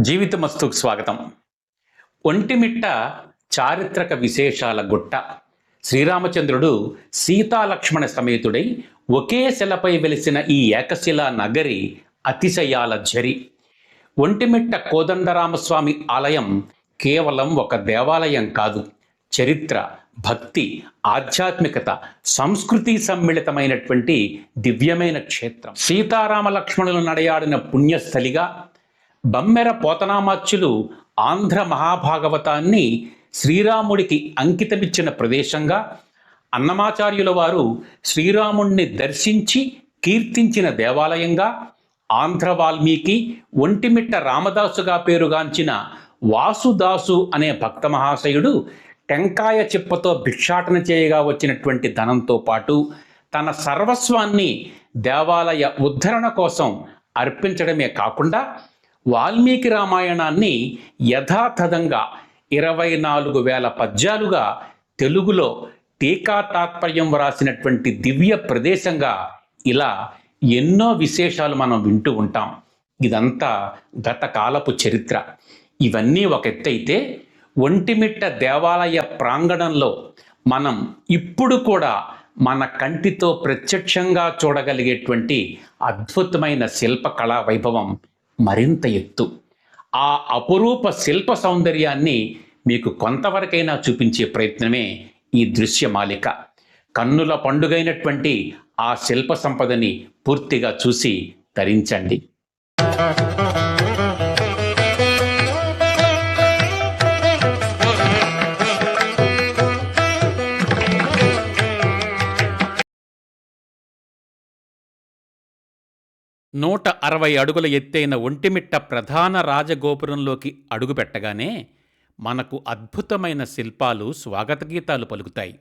జీవితమస్తుకు స్వాగతం. ఒంటిమిట్ట చారిత్రక విశేషాల గుట్ట. శ్రీరామచంద్రుడు సీతాలక్ష్మణ సమేతుడై ఒకే శిలపై వెలిసిన ఈ ఏకశిలా నగరి అతిశయాల ఝరి. ఒంటిమిట్ట కోదండరామస్వామి ఆలయం కేవలం ఒక దేవాలయం కాదు. చరిత్ర భక్తి ఆధ్యాత్మికత సంస్కృతి సమ్మిళితమైనటువంటి దివ్యమైన క్షేత్రం. సీతారామ లక్ష్మణులు నడయాడిన పుణ్యస్థలిగా బమ్మెర పోతనామాచ్యులు ఆంధ్ర మహాభాగవతాన్ని శ్రీరాముడికి అంకితమిచ్చిన ప్రదేశంగా అన్నమాచార్యుల వారు శ్రీరాముణ్ణి దర్శించి కీర్తించిన దేవాలయంగా ఆంధ్ర వాల్మీకి ఒంటిమిట్ట రామదాసుగా పేరుగాంచిన వాసుదాసు అనే భక్త మహాశయుడు టెంకాయ చిప్పతో భిక్షాటన చేయగా వచ్చినటువంటి ధనంతో పాటు తన సర్వస్వాన్ని దేవాలయ ఉద్ధరణ కోసం అర్పించడమే కాకుండా వాల్మీకి రామాయణాన్ని యథాతథంగా ఇరవై నాలుగు వేల పద్యాలుగా తెలుగులో టీకా తాత్పర్యం వ్రాసినటువంటి దివ్య ప్రదేశంగా ఇలా ఎన్నో విశేషాలు మనం వింటూ ఉంటాం. ఇదంతా గత కాలపు చరిత్ర. ఇవన్నీ ఒక ఎత్తైతే ఒంటిమిట్ట దేవాలయ ప్రాంగణంలో మనం ఇప్పుడు కూడా మన కంటితో ప్రత్యక్షంగా చూడగలిగేటువంటి అద్భుతమైన శిల్పకళా వైభవం మరింత ఎత్తు. ఆ అపురూప శిల్ప సౌందర్యాన్ని మీకు కొంతవరకైనా చూపించే ప్రయత్నమే ఈ దృశ్యమాలిక కన్నుల పండుగైనటువంటి ఆ శిల్ప సంపదని పూర్తిగా చూసి తరించండి. నూట అరవై అడుగుల ఎత్తైన ఒంటిమిట్ట ప్రధాన రాజగోపురంలోకి అడుగుపెట్టగానే మనకు అద్భుతమైన శిల్పాలు స్వాగతగీతాలు పలుకుతాయి.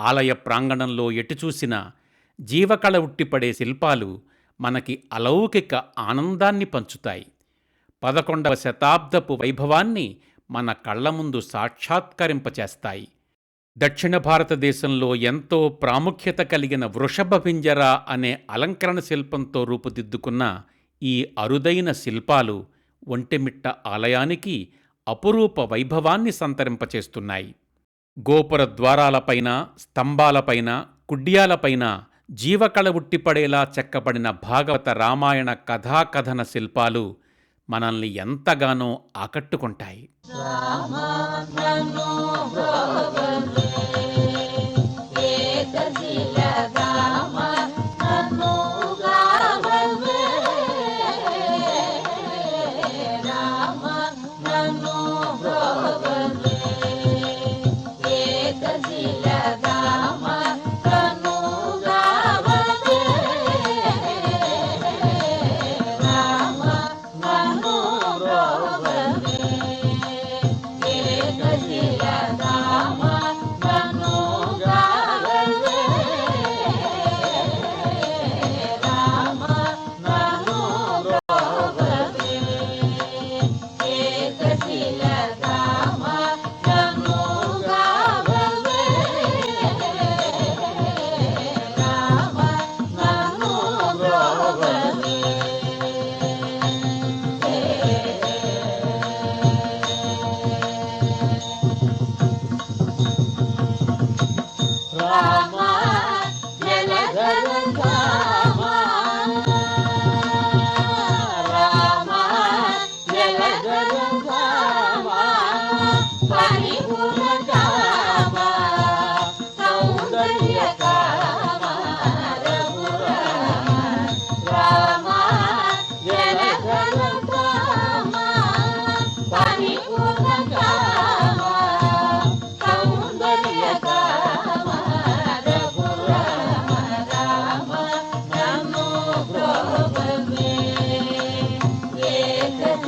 ఆలయ ప్రాంగణంలో ఎటు చూసినా జీవకళ ఉట్టిపడే శిల్పాలు మనకి అలౌకిక ఆనందాన్ని పంచుతాయి. పదకొండవ శతాబ్దపు వైభవాన్ని మన కళ్ళ ముందు సాక్షాత్కరింపచేస్తాయి. దక్షిణ భారతదేశంలో ఎంతో ప్రాముఖ్యత కలిగిన వృషభ పింజర అనే అలంకరణ శిల్పంతో రూపుదిద్దుకున్న ఈ అరుదైన శిల్పాలు ఒంటిమిట్ట ఆలయానికి అపురూప వైభవాన్ని సంతరింపచేస్తున్నాయి. గోపుర ద్వారాలపైన స్తంభాలపైన కుడ్యాలపైన జీవకళ ఉట్టిపడేలా చెక్కబడిన భాగవత రామాయణ కథాకథన శిల్పాలు మనల్ని ఎంతగానో ఆకట్టుకుంటాయి.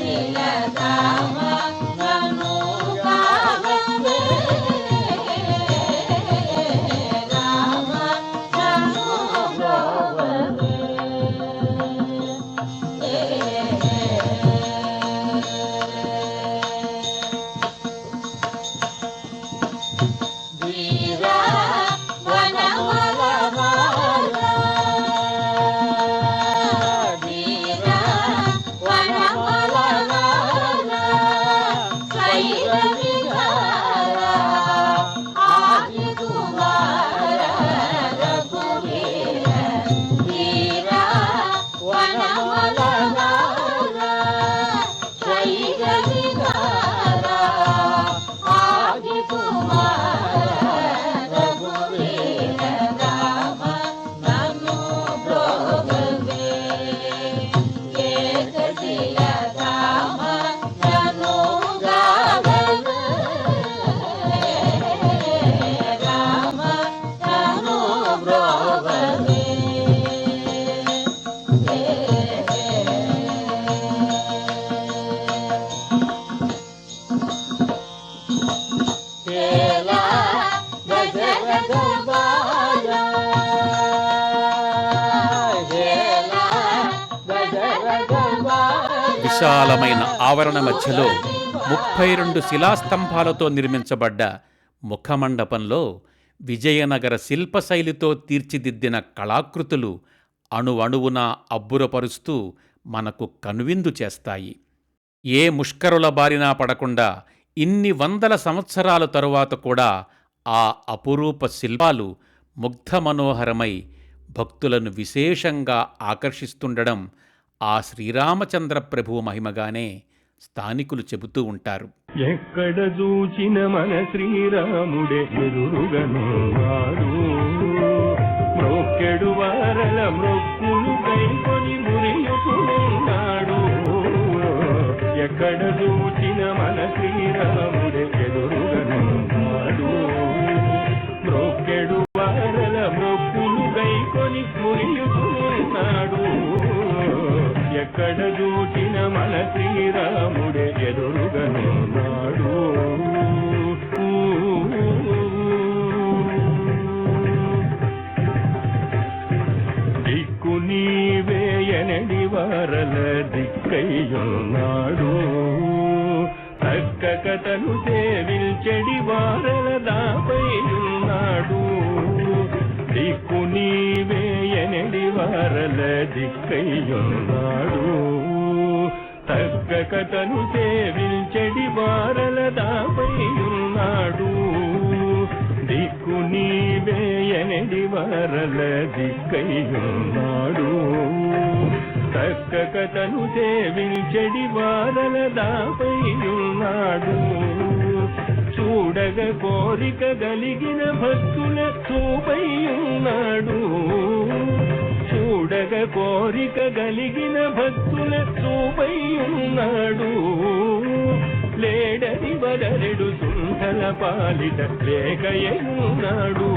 शीलता la la. విశాలమైన ఆవరణ మధ్యలో ముప్పై రెండు శిలాస్తంభాలతో నిర్మించబడ్డ ముఖమండపంలో విజయనగర శిల్పశైలితో తీర్చిదిద్దిన కళాకృతులు అణువణువున అబ్బురపరుస్తూ మనకు కనువిందు చేస్తాయి. ఏ ముష్కరుల బారినా పడకుండా ఇన్ని వందల సంవత్సరాల తరువాత కూడా ఆ అపురూప శిల్పాలు ముగ్ధ మనోహరమై భక్తులను విశేషంగా ఆకర్షిస్తుండడం ఆ శ్రీరామచంద్ర ప్రభువు మహిమగానే స్థానికులు చెబుతూ ఉంటారు. ఎక్కడ చూచిన మన శ్రీరాముడే ఎదురుగను మ్రొక్కెడు వారల కైకొని మురియుకున్నాడు ఎక్కడ చూచిన మన శ్రీరాముడే ఎదురు దిక్కు నీవేయనడి వరల దిక్కయ్యున్నాడు. తగ్గక తను సేవించడి వారల దాపయ్యున్నాడు. ఉన్నాడు దిక్కు నీవేయనడి వారల దిక్కయ్యున్నాడు. తక్కక తను సేవించడి వారల దాపయ్యున్నాడు. చూడగ కోరిక కలిగిన భక్తుల చూపయ్యున్నాడు చూడగ కోరిక కలిగిన భక్తుల చూపయ్యున్నాడు లేడని వదరెడు సుందల పాలిట లేకయ్యున్నాడు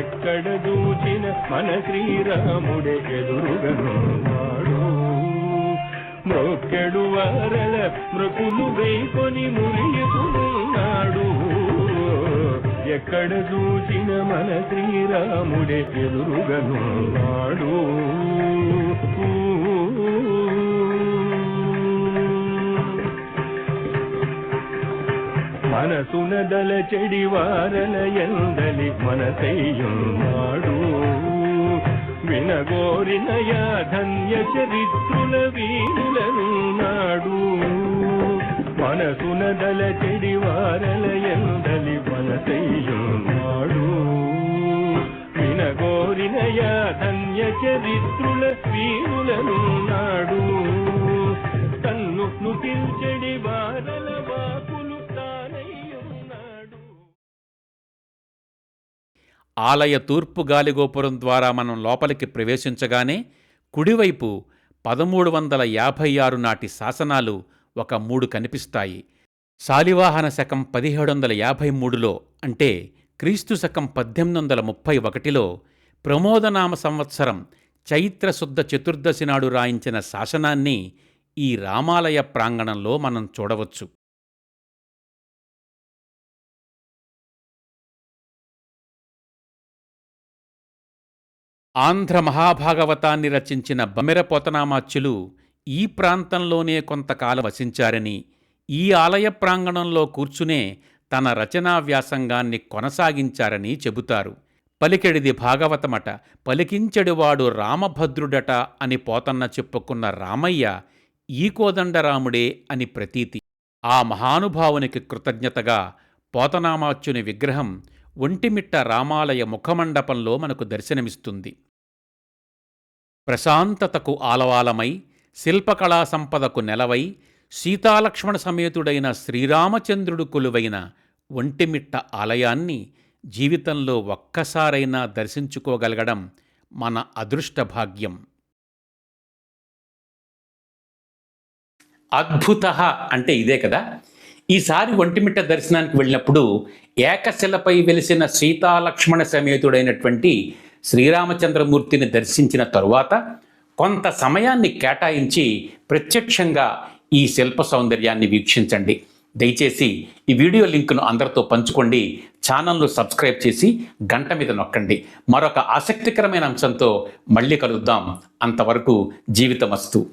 ఎక్కడ చూచిన మన శ్రీరాముడే ఎదురుగనున్నాడు. మ్రొక్కెడు వారల మృకులు వేకొని మురియుకున్నాడు ఎక్కడ చూసిన మన శ్రీరాముడే ఎదురుగనున్నాడు మనసున దల చెడి వారల ఎందలి మనసయ్యున్నాడు వినగోరిన యా ధన్య చరిత్రుల వీరులనున్నాడు మనసునదల చెడి వారల ఎందలి మనసయ్యున్నాడు వినగోరిన యా ధన్య చరిత్రుల వీరులనున్నాడు తన్ను నుతిల్చెడి వారల వాకులు తానయ్యున్నాడు ఆలయ తూర్పు గాలిగోపురం ద్వారా మనం లోపలికి ప్రవేశించగానే కుడివైపు పదమూడు వందల యాభై ఆరు నాటి శాసనాలు ఒక మూడు కనిపిస్తాయి. శాలివాహన శకం పదిహేడు వందల యాభై మూడులో అంటే క్రీస్తు శకం పద్దెనిమిది వందల ముప్పై ఒకటిలో ప్రమోదనామ సంవత్సరం చైత్రశుద్ధ చతుర్దశి నాడు రాయించిన శాసనాన్ని ఈ రామాలయ ప్రాంగణంలో మనం చూడవచ్చు. ఆంధ్ర మహాభాగవతాన్ని రచించిన బమెర పోతనామాచ్యులు ఈ ప్రాంతంలోనే కొంతకాలం వసించారని ఈ ఆలయ ప్రాంగణంలో కూర్చునే తన రచనా వ్యాసంగాన్ని కొనసాగించారని చెబుతారు. పలికెడిది భాగవతమట పలికించెడివాడు రామభద్రుడట అని పోతన్న చెప్పుకున్న రామయ్య ఈ కోదండరాముడే అని ప్రతీతి. ఆ మహానుభావునికి కృతజ్ఞతగా పోతనామాచ్యుని విగ్రహం ఒంటిమిట్ట రామాలయ ముఖమండపంలో మనకు దర్శనమిస్తుంది. ప్రశాంతతకు ఆలవాలమై శిల్పకళా సంపదకు నెలవై సీతాలక్ష్మణ సమేతుడైన శ్రీరామచంద్రుడు కొలువైన ఒంటిమిట్ట ఆలయాన్ని జీవితంలో ఒక్కసారైనా దర్శించుకోగలగడం మన అదృష్ట భాగ్యం అద్భుత అంటే ఇదే కదా. ఈసారి ఒంటిమిట్ట దర్శనానికి వెళ్ళినప్పుడు ఏకశిలపై వెలిసిన సీతాలక్ష్మణ సమేతుడైనటువంటి శ్రీరామచంద్రమూర్తిని దర్శించిన తరువాత కొంత సమయాన్ని కేటాయించి ప్రత్యక్షంగా ఈ శిల్ప సౌందర్యాన్ని వీక్షించండి. దయచేసి ఈ వీడియో లింకును అందరితో పంచుకోండి. ఛానల్ను సబ్స్క్రైబ్ చేసి గంట మీద నొక్కండి. మరొక ఆసక్తికరమైన అంశంతో మళ్ళీ కలుద్దాం. అంతవరకు జీవితమస్తు.